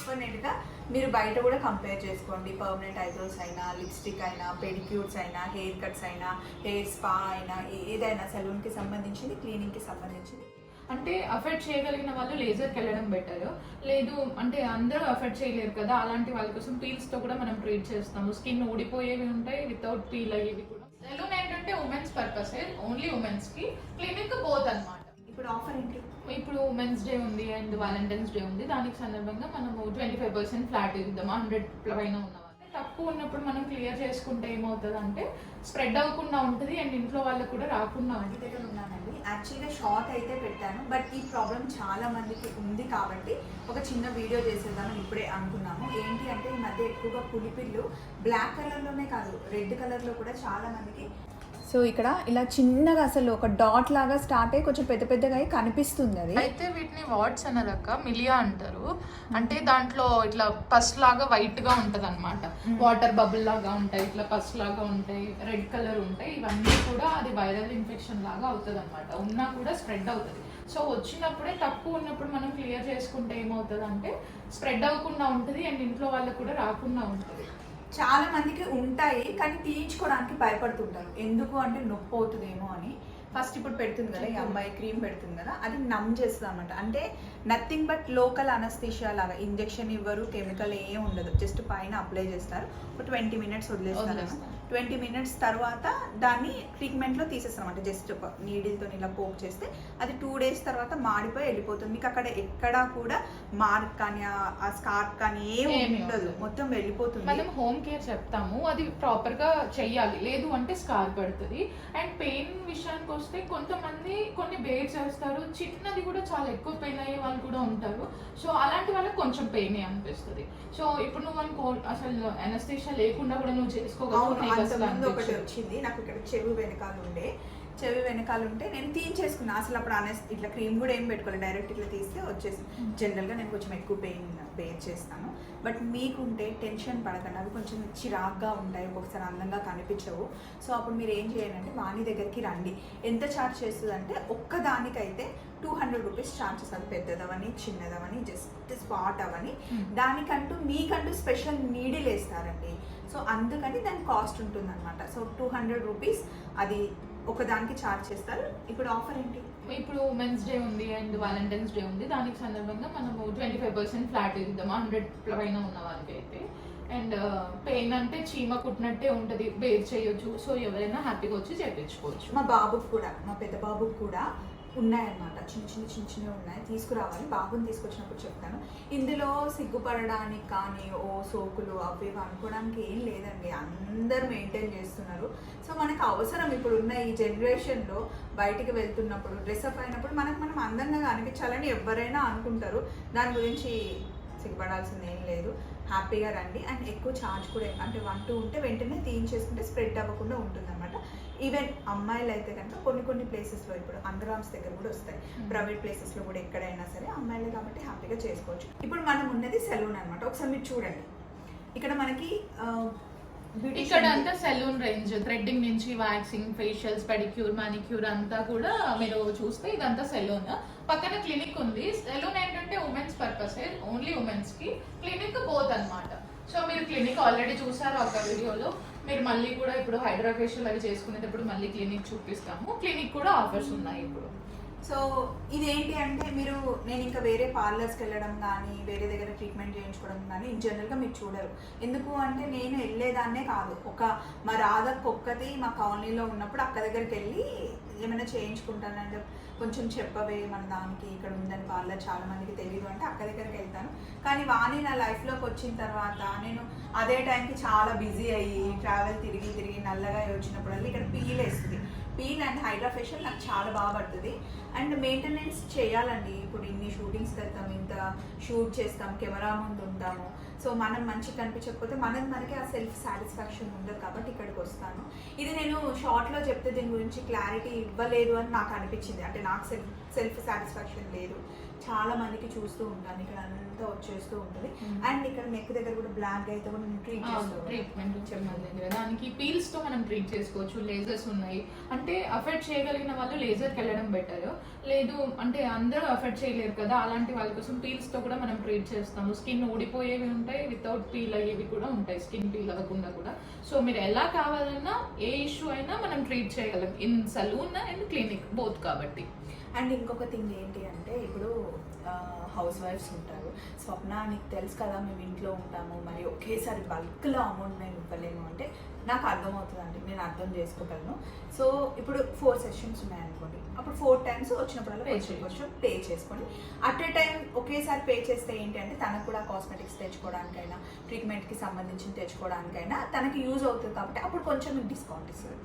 డెఫినెట్గా మీరు బయట కూడా కంపేర్ చేసుకోండి. పర్మనెంట్ ఐబ్రోస్ అయినా లిప్స్టిక్ అయినా పెడిక్యూర్స్ అయినా హెయిర్ కట్స్ అయినా హెయిర్ స్పా అయినా ఏదైనా సలూన్కి సంబంధించింది క్లీనింగ్కి సంబంధించింది. అంటే అఫెక్ట్ చేయగలిగిన వాళ్ళు లేజర్కి వెళ్ళడం బెటర్ లేదు అంటే అందరూ అఫెక్ట్ చేయలేరు కదా. అలాంటి వాళ్ళ కోసం పీల్స్తో కూడా మనం ట్రీట్ చేస్తాము. స్కిన్ ఊడిపోయేవి ఉంటాయి వితౌట్ పీల్ అయ్యేవి కూడా. సెలూన్ ఏంటంటే ఉమెన్స్ పర్పస్ ఓన్లీ ఉమెన్స్కి క్లినిక్ బోత్ అన్నమాట ఇప్పుడు ఆఫర్ ఏంటి? ఇప్పుడు ఉమెన్స్ డే ఉంది అండ్ వాలంటైన్స్ డే ఉంది. దానికి సందర్భంగా మనము ట్వంటీ ఫైవ్ పర్సెంట్ ఫ్లాట్ ఇద్దాం హండ్రెడ్ పైన ఉన్న తక్కువ ఉన్నప్పుడు మనం క్లియర్ చేసుకుంటే ఏమవుతుంది అంటే స్ప్రెడ్ అవ్వకుండా ఉంటుంది అండ్ ఇంట్లో వాళ్ళకు కూడా రాకుండా ఉంటుంది. దగ్గర ఉన్నానండి. యాక్చువల్గా షార్ట్ అయితే పెట్టాను బట్ ఈ ప్రాబ్లం చాలా మందికి ఉంది కాబట్టి ఒక చిన్న వీడియో చేసేద్దామని ఇప్పుడే అనుకున్నాము. ఏంటి అంటే ఈ మధ్య ఎక్కువగా పులిపిల్లు బ్లాక్ కలర్లోనే కాదు రెడ్ కలర్లో కూడా చాలా మందికి సో ఇక్కడ ఇలా చిన్నగా అసలు ఒక డాట్ లాగా స్టార్ట్ అయ్యి కొంచెం పెద్ద పెద్దగా అయి కనిపిస్తుంది అది. అయితే వీటిని వాట్స్ అనరక్క మిలియా అంటారు. అంటే దాంట్లో ఇట్లా పస్ లాగా వైట్గా ఉంటది అనమాట వాటర్ బబుల్ లాగా ఉంటాయి ఇట్లా పస్ లాగా ఉంటాయి రెడ్ కలర్ ఉంటాయి. ఇవన్నీ కూడా అది వైరల్ ఇన్ఫెక్షన్ లాగా అవుతుంది అనమాట ఉన్నా కూడా స్ప్రెడ్ అవుతుంది. సో వచ్చినప్పుడే తక్కువ ఉన్నప్పుడు మనం క్లియర్ చేసుకుంటే ఏమవుతుంది అంటే స్ప్రెడ్ అవ్వకుండా ఉంటుంది అండ్ ఇంట్లో వాళ్ళకు కూడా రాకుండా ఉంటుంది. చాలా మందికి ఉంటాయి కానీ తీయించుకోవడానికి భయపడుతుంటారు. ఎందుకు అంటే నొప్పి అవుతుందేమో అని. ఫస్ట్ ఇప్పుడు పెడుతుంది కదా ఈ అమ్మాయి క్రీమ్ పెడుతుంది కదా అది నమ్ చేస్తుందన్నమాట. అంటే నథింగ్ బట్ లోకల్ అనస్థిషియా లాగా ఇంజెక్షన్ ఇవ్వరు కెమికల్ ఏం ఉండదు. జస్ట్ పైన అప్లై చేస్తారు. ఒక ట్వంటీ మినిట్స్ వదిలేస్తారు. వదిలేస్తారు. ట్వంటీ మినిట్స్ తర్వాత దాన్ని ట్రీట్మెంట్లో తీసేస్తారు అనమాట జస్ట్ నీడిల్తో ఇలా పోక్ చేస్తే అది టూ డేస్ తర్వాత మాడిపోయి వెళ్ళిపోతుంది. మీకు అక్కడ ఎక్కడా కూడా మార్క్ కానీ ఆ- స్కార్ప్ కానీ ఏమీ ఉండదు. మొత్తం వెళ్ళిపోతుంది. మనం హోమ్ కేర్ చెప్తాము. అది ప్రాపర్గా చెయ్యాలి. లేదు అంటే స్కార్ పడుతుంది. అండ్ పెయిన్ విషయానికి వస్తే కొంతమంది కొన్ని బేర్ చేస్తారు. చిన్నది కూడా చాలా ఎక్కువ పెయిన్ అయ్యే వాళ్ళు కూడా ఉంటారు. సో అలాంటి వాళ్ళకి కొంచెం పెయిన్ అనిపిస్తుంది. సో ఇప్పుడు నువ్వు అనుకో అసలు అనస్థేషియా లేకుండా కూడా నువ్వు చేసుకోగలవు అంతకుముందు ఒకటి. వచ్చింది. నాకు ఇక్కడ చెవి వెనకాల ఉండే. చెవి వెనకాల ఉంటే నేను తీయించేసుకున్నా అసలు అప్పుడు అనే ఇట్లా క్రీమ్ కూడా ఏం పెట్టుకోలేదు. డైరెక్ట్ ఇట్లా తీస్తే వచ్చేసి. జనరల్గా నేను కొంచెం ఎక్కువ పెయిన్ బేర్ చేస్తాను. బట్ మీకుంటే టెన్షన్ పడకండి. అవి కొంచెం చిరాగ్గా ఉంటాయి. ఒక్కొక్కసారి అందంగా కనిపించవు. సో అప్పుడు మీరు ఏం చేయాలంటే వాణి దగ్గరికి రండి. ఎంత ఛార్జ్ చేస్తుంది అంటే ఒక్కదానికైతే టూ హండ్రెడ్ రూపీస్ ఛార్జ్ చేస్తుంది. పెద్దదవని చిన్నదవని జస్ట్ స్పాట్ అవని. దానికంటూ మీకంటూ స్పెషల్ నీడిల్ వేస్తారండి సో అందుకని దాని కాస్ట్ ఉంటుంది అనమాట సో టూ హండ్రెడ్ రూపీస్ అది ఒకదానికి ఛార్జ్ చేస్తారు. ఇప్పుడు ఆఫర్ ఏంటి? ఇప్పుడు ఉమెన్స్ డే ఉంది అండ్ వాలంటైన్స్ డే ఉంది. దానికి సందర్భంగా మనము ట్వంటీ ఫైవ్ పర్సెంట్ ఫ్లాట్ ఇద్దాం హండ్రెడ్ పైన ఉన్న వాళ్ళకి అయితే. అండ్ పెయిన్ అంటే చీమ కుట్టినట్టే ఉంటుంది. బేర్ చేయొచ్చు. సో ఎవరైనా హ్యాపీగా వచ్చి చేయించుకోవచ్చు మా బాబుకి కూడా మా పెద్ద బాబుకి కూడా ఉన్నాయన్నమాట. చిన్న చిన్న చిన్న చిన్నవి ఉన్నాయి. తీసుకురావాలి. బాబుని తీసుకొచ్చినప్పుడు చెప్తాను. ఇందులో సిగ్గుపడడానికి కానీ ఓ సోకులు అవి ఇవి అనుకోవడానికి ఏం లేదండి. అందరు మెయింటైన్ చేస్తున్నారు. సో మనకు అవసరం ఇప్పుడు ఉన్న ఈ జనరేషన్లో బయటికి వెళ్తున్నప్పుడు డ్రెస్అప్ అయినప్పుడు మనకు మనం అందంగా కనిపించాలని ఎవరైనా అనుకుంటారు. దాని గురించి సిగ్గుపడాల్సింది ఏం లేదు. హ్యాపీగా రండి. అండ్ ఎక్కువ ఛార్జ్ కూడా అంటే వన్ టూ ఉంటే వెంటనే తీయించేసుకుంటే స్ప్రెడ్ అవ్వకుండా ఉంటుందన్నమాట. ఈవెన్ అమ్మాయిలు అయితే కనుక కొన్ని కొన్ని ప్లేసెస్లో ఇప్పుడు అండర్ఆర్మ్స్ దగ్గర కూడా వస్తాయి. ప్రైవేట్ ప్లేసెస్లో కూడా ఎక్కడైనా సరే అమ్మాయిలే కాబట్టి హ్యాపీగా చేసుకోవచ్చు. ఇప్పుడు మనం ఉన్నది సెలూన్ అన్నమాట. ఒకసారి మీరు చూడండి. ఇక్కడ మనకి ఇక్కడ అంతా సెలూన్ రేంజ్ థ్రెడ్డింగ్ నుంచి వాక్సింగ్ ఫేషియల్స్ పెడిక్యూర్ మానిక్యూర్ అంతా కూడా మీరు చూస్తే ఇదంతా సెలూన్ పక్కన క్లినిక్ ఉంది. సెలూన్ ఏంటంటే ఉమెన్స్ పర్పస్ ఓన్లీ ఉమెన్స్కి క్లినిక్ బోత్ అన్నమాట సో మీరు క్లినిక్ ఆల్రెడీ చూసారు ఒక వీడియోలో మీరు మళ్ళీ కూడా ఇప్పుడు హైడ్రా ఫేషియల్ అవి చేసుకునేటప్పుడు మళ్ళీ క్లినిక్ చూపిస్తాము. క్లినిక్ కూడా ఆఫర్స్ ఉన్నాయి ఇప్పుడు. సో ఇదేంటి అంటే మీరు నేను ఇంకా వేరే పార్లర్స్కి వెళ్ళడం కానీ వేరే దగ్గర ట్రీట్మెంట్ చేయించుకోవడం కానీ ఇన్ జనరల్గా మీరు చూడరు. ఎందుకు అంటే నేను వెళ్ళేదాన్నే కాదు. ఒక మా రాధకు ఒక్కది మా కాలనీలో ఉన్నప్పుడు అక్క దగ్గరికి వెళ్ళి ఏమైనా చేయించుకుంటానంటే కొంచెం చెప్పవే మన దానికి ఇక్కడ ఉందని పార్లర్ చాలా మందికి తెలియదు అంటే అక్క దగ్గరికి వెళ్తాను. కానీ వాణి నా లైఫ్లోకి వచ్చిన తర్వాత నేను అదే టైంకి చాలా బిజీ అయ్యి ట్రావెల్ తిరిగి తిరిగి నల్లగా వచ్చినప్పుడల్లా ఇక్కడ పీల్ వేస్తుంది. పీల్ అండ్ హైడ్రా ఫేషియల్ నాకు చాలా బాగా పడుతుంది. అండ్ మెయింటెనెన్స్ చేయాలండి. ఇప్పుడు ఇన్ని షూటింగ్స్కి వెళ్తాం ఇంత షూట్ చేస్తాం కెమెరా ముందు ఉంటాము. సో మనం మంచిగా కనిపించకపోతే మనది మనకి ఆ సెల్ఫ్ సాటిస్ఫాక్షన్ ఉండదు కాబట్టి ఇక్కడికి వస్తాను. ఇది నేను షార్ట్లో చెప్తే దీని గురించి క్లారిటీ ఇవ్వలేదు అని నాకు అనిపించింది. అంటే నాకు సెల్ఫ్ సెల్ఫ్ సాటిస్ఫాక్షన్ లేదు. చాలా మందికి చూస్తూ ఉంటాను. ఇక్కడ అంతా వచ్చేస్తూ ఉంటుంది. Hmm. అండ్ ఇక్కడ నెక్ దగ్గర కూడా బ్లాక్ అయితే కూడా నేను ట్రీట్ ట్రీట్మెంట్ చెప్పండి దగ్గర దానికి పీల్స్తో మనం ట్రీట్ చేసుకోవచ్చు. లేజర్స్ ఉన్నాయి. అంటే అఫెక్ట్ చేయగలిగిన వాళ్ళు లేజర్కి వెళ్ళడం బెటర్ లేదు అంటే అందరూ అఫెక్ట్ చేయలేరు కదా. అలాంటి వాళ్ళ కోసం పీల్స్తో కూడా మనం ట్రీట్ చేస్తాము. స్కిన్ ఊడిపోయేవి ఉంటాయి. వితౌట్ పీల్ అయ్యేవి కూడా ఉంటాయి స్కిన్ పీల్ అవ్వకుండా కూడా. సో మీరు ఎలా కావాలన్నా ఏ ఇష్యూ అయినా మనం ట్రీట్ చేయగలం. In salon and clinic both కాబట్టి. అండ్ ఇంకొక థింగ్ ఏంటి అంటే ఇప్పుడు హౌస్ వైఫ్స్ ఉంటారు. స్వప్న నీకు తెలుసు కదా మేము ఇంట్లో ఉంటాము. మరి ఒకేసారి బల్క్లో అమౌంట్ మేము ఇవ్వలేము. అంటే నాకు అర్థమవుతుంది అండి నేను అర్థం చేసుకోగలను. సో ఇప్పుడు ఫోర్ సెషన్స్ ఉన్నాయనుకోండి. అప్పుడు ఫోర్ టైమ్స్ వచ్చినప్పుడల్లా Pay కొంచెం పే చేసుకోండి. అట్ ఏ టైం ఒకేసారి పే చేస్తే ఏంటి అంటే తనకు కూడా కాస్మెటిక్స్ తెచ్చుకోవడానికైనా ట్రీట్మెంట్కి సంబంధించి తెచ్చుకోవడానికైనా తనకి యూజ్ అవుతుంది కాబట్టి అప్పుడు కొంచెం డిస్కౌంట్ ఇస్తుంది.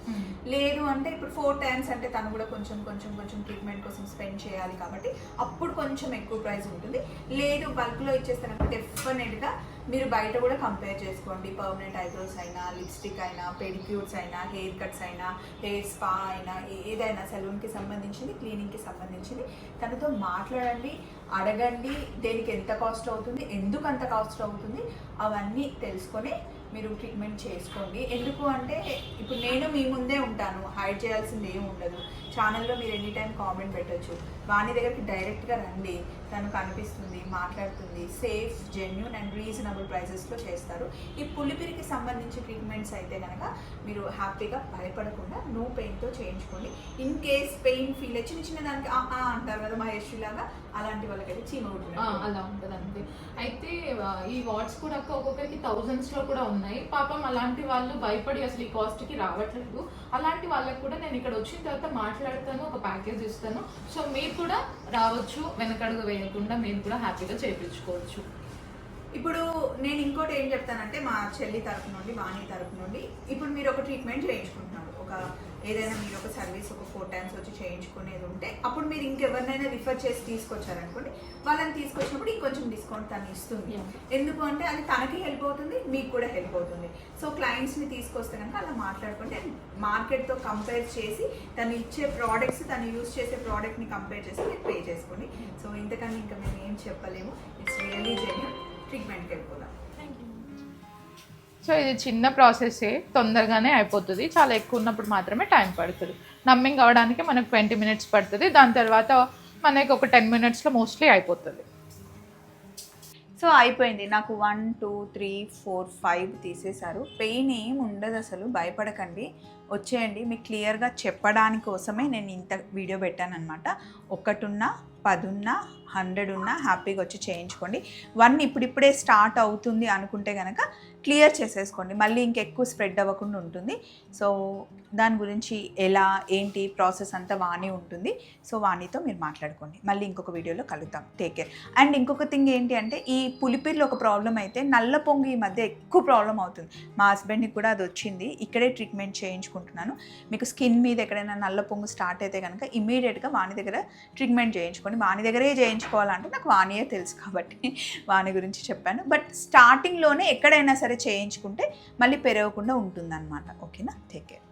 లేదు అంటే ఇప్పుడు ఫోర్ టైమ్స్ అంటే తను కూడా కొంచెం కొంచెం కొంచెం ట్రీట్మెంట్ కోసం స్పెండ్ చేయాలి కాబట్టి అప్పుడు కొంచెం ఎక్కువ ప్రైస్ ఉంటుంది. లేదు బల్క్లో ఇచ్చేస్తానంటే డెఫినెట్గా మీరు బయట కూడా కంపేర్ చేసుకోండి. పర్మనెంట్ ఐబ్రోస్ అయినా లిప్స్టిక్ అయినా పెడిక్యూర్స్ అయినా హెయిర్ కట్స్ అయినా హెయిర్ స్పా అయినా ఏదైనా సెలూన్కి సంబంధించింది క్లీనింగ్కి సంబంధించింది. తనతో మాట్లాడండి. అడగండి దేనికి ఎంత కాస్ట్ అవుతుంది ఎందుకు అంత కాస్ట్ అవుతుంది అవన్నీ తెలుసుకొని మీరు ట్రీట్మెంట్ చేసుకోండి. ఎందుకు అంటే ఇప్పుడు నేను మీ ముందే ఉంటాను హైడ్ చేయాల్సింది ఏమి ఉండదు. ఛానల్లో మీరు ఎనీ టైం కామెంట్ పెట్టొచ్చు. వాణి దగ్గరికి డైరెక్ట్గా రండి. తను కనిపిస్తుంది మాట్లాడుతుంది. సేఫ్ జెన్యున్ అండ్ రీజనబుల్ ప్రైసెస్లో చేస్తారు. ఈ పులిపిరికి సంబంధించి ట్రీట్మెంట్స్ అయితే కనుక మీరు హ్యాపీగా భయపడకుండా నో పెయిన్తో చేయించుకోండి. ఇన్ కేస్ పెయిన్ ఫీల్ చిన్న చిన్న దానికి అంటారు కదా మహేష్ లాగా అలాంటి వాళ్ళకైతే చీమ అలా ఉంటుంది అంతే అయితే ఈ వాట్స్ కూడా అక్క ఒక్కొక్కరికి థౌజండ్స్లో కూడా ఉన్నాయి. పాపం అలాంటి వాళ్ళు భయపడి అసలు ఈ కాస్ట్కి రావట్లేదు. అలాంటి వాళ్ళకి కూడా నేను ఇక్కడ వచ్చిన తర్వాత మాట్లాడతాను ఒక ప్యాకేజ్ ఇస్తాను. సో మీరు కూడా రావచ్చు వెనకడుగు వేయకుండా మీరు కూడా హ్యాపీగా చేయించుకోవచ్చు ఇప్పుడు నేను ఇంకోటి ఏం చెప్తానంటే మా చెల్లి తరపు నుండి వాణి తరపు నుండి ఇప్పుడు మీరు ఒక ట్రీట్మెంట్ చేయించుకుంటున్నారు. ఒక ఏదైనా మీరు ఒక సర్వీస్ ఒక ఫోర్ టైమ్స్ వచ్చి చేయించుకునేది ఉంటే అప్పుడు మీరు ఇంకెవరినైనా రిఫర్ చేసి తీసుకొచ్చారనుకోండి వాళ్ళని తీసుకొచ్చినప్పుడు ఇంకొంచెం డిస్కౌంట్ తను ఇస్తుంది. ఎందుకు అంటే అది తనకి హెల్ప్ అవుతుంది మీకు కూడా హెల్ప్ అవుతుంది. సో క్లయింట్స్ని తీసుకొస్తే కనుక అలా మాట్లాడుకుంటే మార్కెట్తో కంపేర్ చేసి తను ఇచ్చే ప్రోడక్ట్స్ తను యూస్ చేసే ప్రోడక్ట్ని కంపేర్ చేసి మీరు పే చేసుకోండి. సో ఇంతకన్నా ఇంకా మేము ఏం చెప్పలేము. ఇట్స్ రియల్లీ జెన్యున్ ట్రీట్మెంట్కి వెళ్ళిపోదాం. సో ఇది చిన్న ప్రాసెసే తొందరగానే అయిపోతుంది. చాలా ఎక్కువ ఉన్నప్పుడు మాత్రమే టైం పడుతుంది. నమ్మింగ్ అవ్వడానికి మనకు ట్వంటీ మినిట్స్ పడుతుంది. దాని తర్వాత మనకి ఒక టెన్ మినిట్స్లో మోస్ట్లీ అయిపోతుంది. సో అయిపోయింది. నాకు one two three four five తీసేశారు. పెయిన్ ఏం ఉండదు అసలు. భయపడకండి. వచ్చేయండి. మీకు క్లియర్గా చెప్పడానికి కోసమే నేను ఇంత వీడియో పెట్టాను అనమాట ఒకటున్నా పదున్నా హండ్రెడ్ ఉన్నా హ్యాపీగా వచ్చి చేయించుకోండి. వన్ ఇప్పుడిప్పుడే స్టార్ట్ అవుతుంది అనుకుంటే కనుక క్లియర్ చేసేసుకోండి. మళ్ళీ ఇంకెక్కువ స్ప్రెడ్ అవ్వకుండా ఉంటుంది. సో దాని గురించి ఎలా ఏంటి ప్రాసెస్ అంతా వాణి ఉంటుంది. సో వాణితో మీరు మాట్లాడుకోండి. మళ్ళీ ఇంకొక వీడియోలో కలుద్దాం. Take care. అండ్ ఇంకొక థింగ్ ఏంటి అంటే ఈ పులిపిర్లో ఒక ప్రాబ్లం అయితే నల్ల పొంగు ఈ మధ్య ఎక్కువ ప్రాబ్లం అవుతుంది. మా హస్బెండ్కి కూడా అది వచ్చింది. ఇక్కడే ట్రీట్మెంట్ చేయించుకుంటున్నాను. మీకు స్కిన్ మీద ఎక్కడైనా నల్ల పొంగు స్టార్ట్ అయితే కనుక ఇమీడియట్గా వాణి దగ్గర ట్రీట్మెంట్ చేయించుకోండి వాణి దగ్గరే చేయించుకోవాలంటే నాకు వాణియే తెలుసు కాబట్టి వాణి గురించి చెప్పాను. బట్ స్టార్టింగ్లోనే ఎక్కడైనా సరే చేయించుకుంటే మళ్ళీ పెరగకుండా ఉంటుందన్నమాట. ఓకేనా? Take care.